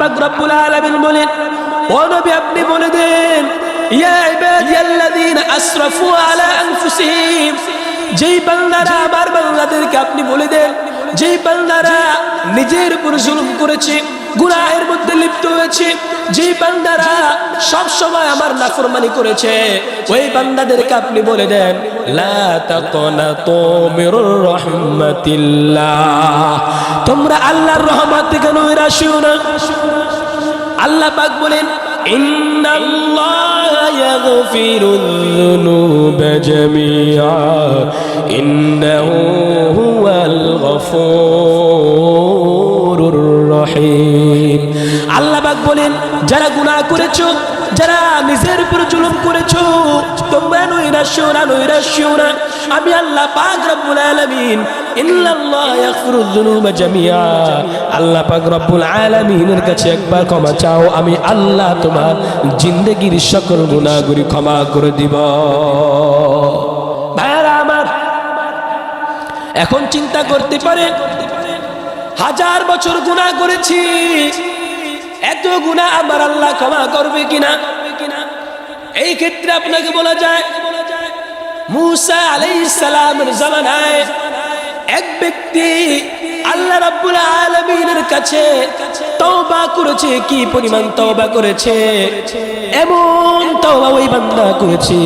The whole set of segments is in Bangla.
পাক রব্বুল আলামিন বলেন, ও নবী, আপনি বলে দেন, ইয়া ইবাদিয়াল্লাযীনা আসরাফু আলা আনফুসিহিম, যেই বান্দারা আমার বান্দাদেরকে আপনি বলে দেন, যেই বান্দারা নিজের উপর জুলুম করেছে গুনাহের মধ্যে লিপ্ত হয়েছে। যেই বান্দারা সব সময় আমার নাফরমানি করেছে, ওই বান্দাদেরকে আপনি বলে দেন, লা তোমরা আল্লাহর রহমত থেকে নৈরাশিও না? আল্লাহ পাক বলেন, ইন্নাল্লাহ ইয়াগফিরুয যুনুবা জামিআ, ইন্নাহু হুয়াল গফুরুর রহিম। আল্লাহ বলেন, যারা গুনাহ করেছ, যারা নিজের উপর জুলুম করেছ, তোমরা নৈরাশ্য না নৈরাশ্য না আমি আল্লাহ পাক রব্বুল আলামিন আল্লাহ পাক রব্বুল আলামিনের কাছে একবার ক্ষমা চাও, আমি আল্লাহ তোমার জিন্দেগির সকল গুনাহগুলি ক্ষমা করে দিব। আমার, এখন চিন্তা করতে পারে হাজার বছর গুনাহ করেছি। এত গুনাহ আমার আল্লাহ ক্ষমা করবে কিনা? এই ক্ষেত্রে আপনাকে বলা যায়, মুসা আলাইহিস সালামের জামানায় এক ব্যক্তি আল্লাহ রাব্বুল আলামিনের কাছে তওবা করেছে, কি পরিমাণ তওবা করেছে? এমন তওবা ওই বান্দা করেছে।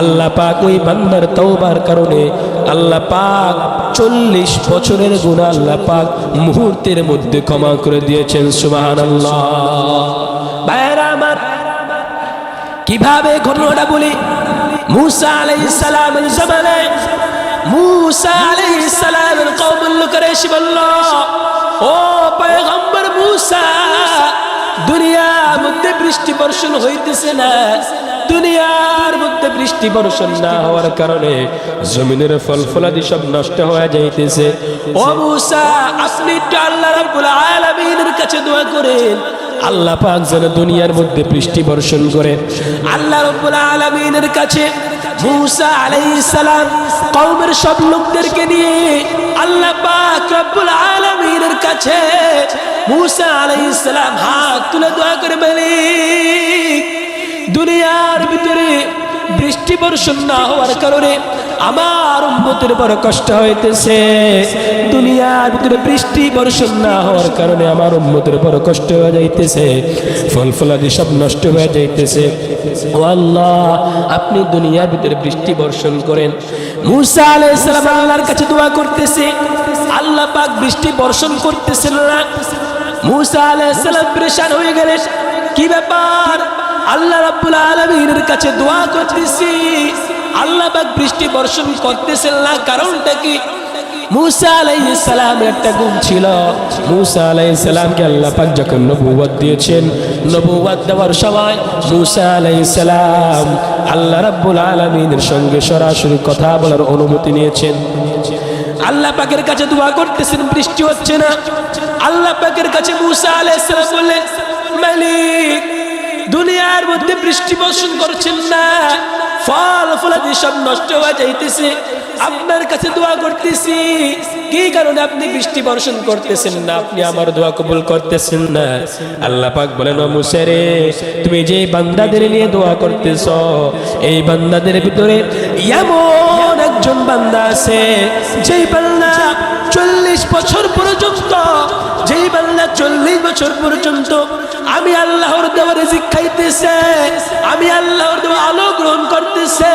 আল্লাহ পাক ওই বান্দার তওবার কারণে আল্লাহ পাক চল্লিশ বছরের গুনাহ আল্লাহ পাক মুহূর্তের মধ্যে ক্ষমা করে দিয়েছেন আমার, কীভাবে ঘটনাটা বলি? মুসা মুসা ও পয়গম্বর মুসা, দুনিয়ার মধ্যে বৃষ্টি বর্ষণ হইতেছে না, দুনিয়ার মধ্যে বৃষ্টি বর্ষণ না হওয়ার কারণে জমিনের ফল ফলাদি সব নষ্ট হয়ে যাইতেছে। আল্লাহ দোয়া পাক যেন দুনিয়ার মধ্যে বৃষ্টি বর্ষণ করে আল্লাহ রব্বুল আলামিনের কাছে মুসা আলাইহিস সালাম কওমের সব লোকদেরকে নিয়ে আল্লাহ পাক রব্বুল আলামিনের কাছে মুসা আলাইহিস সালাম হাত তুলে দোয়া করে মালিক দুনিয়ার ভিতরে বৃষ্টি বর্ষণ না হওয়ার কারণে আমার উম্মতের বড় কষ্ট হইতেছে। দুনিয়ার ভিতরে বৃষ্টি বর্ষণ না হওয়ার কারণে আমার উম্মতের বড় কষ্ট হয়ে যাইতেছে। ফল ফলাদি সব নষ্ট হয়ে যাইতেছে। ও আল্লাহ, আপনি দুনিয়ার ভিতরে বৃষ্টি বর্ষণ করেন। মুসা আলাইহিস সালাম আল্লাহর কাছে দোয়া করতেছে। আল্লাহ পাক বৃষ্টি বর্ষণ করতেছেন না। মুসা আলাইহিস সালাম পরেশান হয়ে গেলেন। কি ব্যাপার? আল্লাহ রাব্বুল আলামিনের কাছে দোয়া করতেছি। আল্লাহ পাক বৃষ্টি বর্ষণ করতেছেন না, কারণটা কি? মুসা আলাইহিস সালামের একটা গুণ ছিল। মুসা আলাইহিস সালামকে আল্লাহ পাক যখন নবুয়ত দিয়েছেন নবুয়ত দেওয়ার সময় মুসা আলাইহিস সালাম আল্লাহ রাব্বুল আলামিনের সঙ্গে সরাসরি কথা বলার অনুমতি নিয়েছেন। আল্লাহ পাকের কাছে দোয়া করতেছেন, বৃষ্টি হচ্ছে না। আল্লাহ পাকের কাছে মুসা আলাইহিস সালাম বললেন, মালিক দুনিয়ার মধ্যে বৃষ্টি বর্ষণ করছেন না। ফল ফলাদি সব নষ্ট হয়ে যাইতেছে। আপনার কাছে দোয়া করতেছি। কি কারণে আপনি বৃষ্টি বর্ষণ করতেছেন না? আপনি আমার দোয়া কবুল করতেছেন না। আল্লাহ পাক বলেন মুসারে তুমি যে বান্দাদের নিয়ে দোয়া করতেছ, এই বান্দাদের ভিতরে এমন একজন বান্দা আছে, যেই বান্দা চল্লিশ বছর পর্যন্ত চল্লিশ বছর পর্যন্ত আমি আল্লাহর দেওয়া আমি আল্লাহর দেওয়া আলো গ্রহণ করতেছে।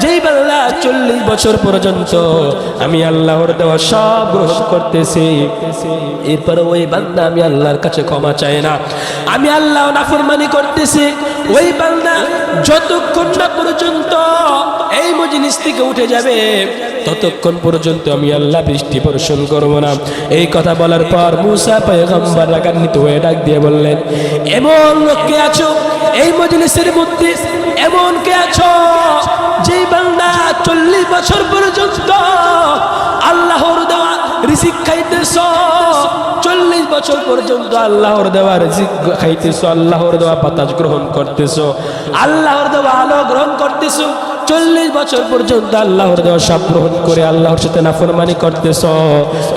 যেই বান্দা চল্লিশ বছর পর্যন্ত আমি আল্লাহর দেওয়া সব গ্রহণ করতেছি এরপরে ওই বান্দা আমি আল্লাহর কাছে ক্ষমা চাই না। আমি আল্লাহ নাফরমানি করতেছি ওই বান্দা যতক্ষণ না পর্যন্ত এই মজলিস থেকে উঠে যাবে, ততক্ষণ পর্যন্ত আমি আল্লাহ বৃষ্টি বর্ষণ করব না। এই কথা বলার পর মুসা পয়গম্বর রাগান্বিত হয়ে ডাক দিয়ে বললেন, এমন লোককে আছো? এই মজলিসের মধ্যে এমন কে আছো যেই বান্দা চল্লিশ বছর পর্যন্ত আল্লাহর রিজিক খাইতেছ? চল্লিশ বছর পর্যন্ত আল্লাহর দেওয়া রিজিক খাইতেছ, আল্লাহর দেওয়া বাতাস গ্রহণ করতেছ, আল্লাহর দেওয়া আলো গ্রহণ করতেছ, চল্লিশ বছর পর্যন্ত আল্লাহর দেওয়া সব গ্রহণ করে আল্লাহর সাথে নাফরমানি করতেছ।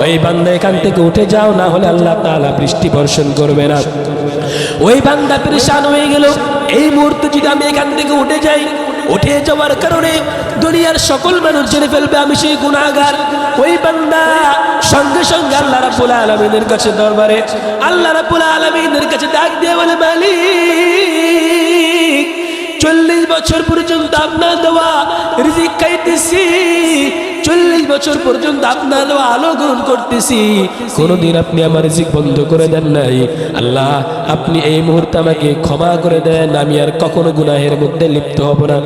ওই বান্দা এখান থেকে উঠে যাও, না হলে আল্লাহ তাআলা বৃষ্টি বর্ষণ করবে না। ওই বান্দা পরেশান হয়ে গেল। এই মুহূর্তে যদি আমি এখান থেকে উঠে যাই উঠে যাওয়ার কারণে দুনিয়ার সকল মানুষ জেনে ফেলবে, আমি সেই গুণাগার ওই বান্দা সঙ্গে সঙ্গে আল্লাহ রাবুল আলমিনের কাছে দরবারে আল্লাহ রাবুল আলমিনের কাছে ডাক দিয়ে বলে, মালিক, চল্লিশ বছর পর্যন্ত আপনার দেওয়া রিজিক খাইতেছি চল্লিশ বছর পর্যন্ত আপনার আলো গ্রহণ করতেছি। কোনোদিন আপনি আমার রিজিক বন্ধ করে দেন নাই। আল্লাহ, আপনি এই মুহূর্তে আমাকে ক্ষমা করে দেন। আমি আর কখনো গুনাহের মধ্যে লিপ্ত হব না।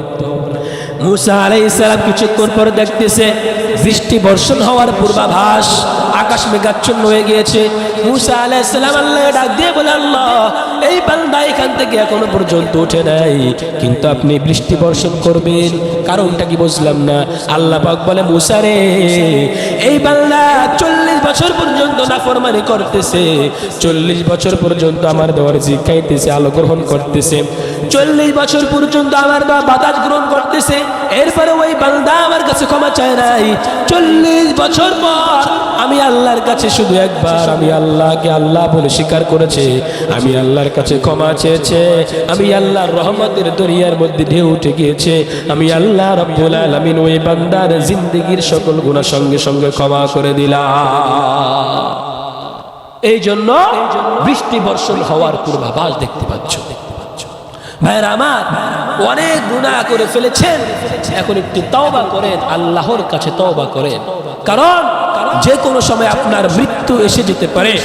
মুসা আলাইহিস সালাম কিছুক্ষণ পর দেখতেছে, বৃষ্টি বর্ষণ হওয়ার পূর্বাভাস। আকাশ মেঘাচ্ছন্ন হয়ে গিয়েছে। মুসা আলাইহিস সালাম আল্লাহ ডাক দিয়ে বলে এই বান্দা এখান থেকে এখনও পর্যন্ত উঠে নাই। কিন্তু আপনি বৃষ্টি বর্ষণ করবেন। কারণটা কি বুঝলাম না। আল্লাহ পাক বলে, মুসা রে, এই বান্দা চল্লিশ বছর পর্যন্ত নাফরমানি করতেছে। চল্লিশ বছর পর্যন্ত আমার দেওয়ার জি খাইতেছে, আলো গ্রহণ করতেছে। চল্লিশ বছর পর্যন্ত আমার দেওয়া বাতাস গ্রহণ করতেছে। এরপরে ওই বান্দা আমার কাছে ক্ষমা চায় নাই। চল্লিশ বছর পর আমি আল্লাহর কাছে শুধু একবার, আমি আল্লাহকে আল্লাহ বলে স্বীকার করেছে। আমি আল্লাহর কাছে ক্ষমা চেয়েছে। আমি আল্লাহর রহমতের দরিয়ার মধ্যে ঢেউ উঠে গিয়েছে। আমি আল্লাহ রব্বুল আলামিন ওই বান্দার জিন্দগির সকল গুণা সঙ্গে সঙ্গে ক্ষমা করে দিলাম। এই জন্য বৃষ্টি বর্ষণ হওয়ার পূর্বাভাস দেখতে পাচ্ছ। ভাইরা আমার, অনেক গুণা করে ফেলেছেন। এখন একটু তওবা করেন, আল্লাহর কাছে তওবা করেন। কারণ যে কোনো সময় আপনার মৃত্যু এসে যেতে পারে।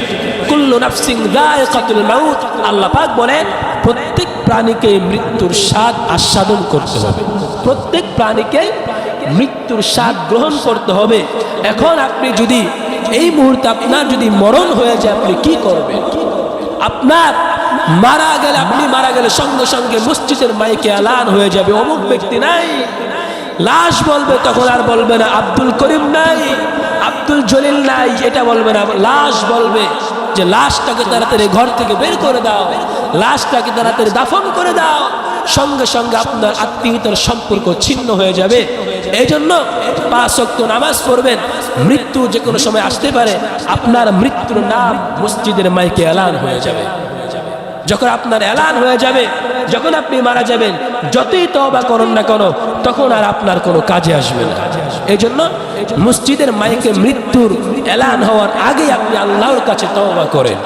কুল্লু নাফসিং যায়কাতুল মাউত, আল্লাহ পাক বলেন, প্রত্যেক প্রাণীকে মৃত্যুর স্বাদ আস্বাদন করতে হবে। প্রত্যেক প্রাণীকে মৃত্যুর স্বাদ গ্রহণ করতে হবে। এখন আপনি যদি এই মুহূর্তে আপনার যদি মরণ হয়ে যায়, আপনি কি করবেন? আপনার মারা গেলে আপনি মারা গেলে সঙ্গে সঙ্গে মসজিদের মাইকে আলান হয়ে যাবে। অমুক ব্যক্তি নাই। লাশ বলবে, তখন আর বলবে না, আব্দুল করিম নাই, আব্দুল জলিল নাই। এটা বলবে না। লাশ বলবে যে, লাশটাকে তাড়াতাড়ি ঘর থেকে বের করে দাও। লাশটাকে তাড়াতাড়ি দাফন করে দাও। সঙ্গে সঙ্গে আপনার আত্মীয়তার সম্পর্ক ছিন্ন হয়ে যাবে। এই জন্য পাঁচ ওয়াক্ত নামাজ পড়বেন। মৃত্যু যে কোনো সময় আসতে পারে। আপনার মৃত্যুর নাম মসজিদের মাইকে এলান হয়ে যাবে। যখন আপনার এলান হয়ে যাবে, যখন আপনি মারা যাবেন, যতই তবা করুন না কেন, তখন আর আপনার কোনো কাজে আসবে না। এই জন্য মসজিদের মাইকে মৃত্যুর এলান হওয়ার আগে আপনি আল্লাহর কাছে তবা করেন।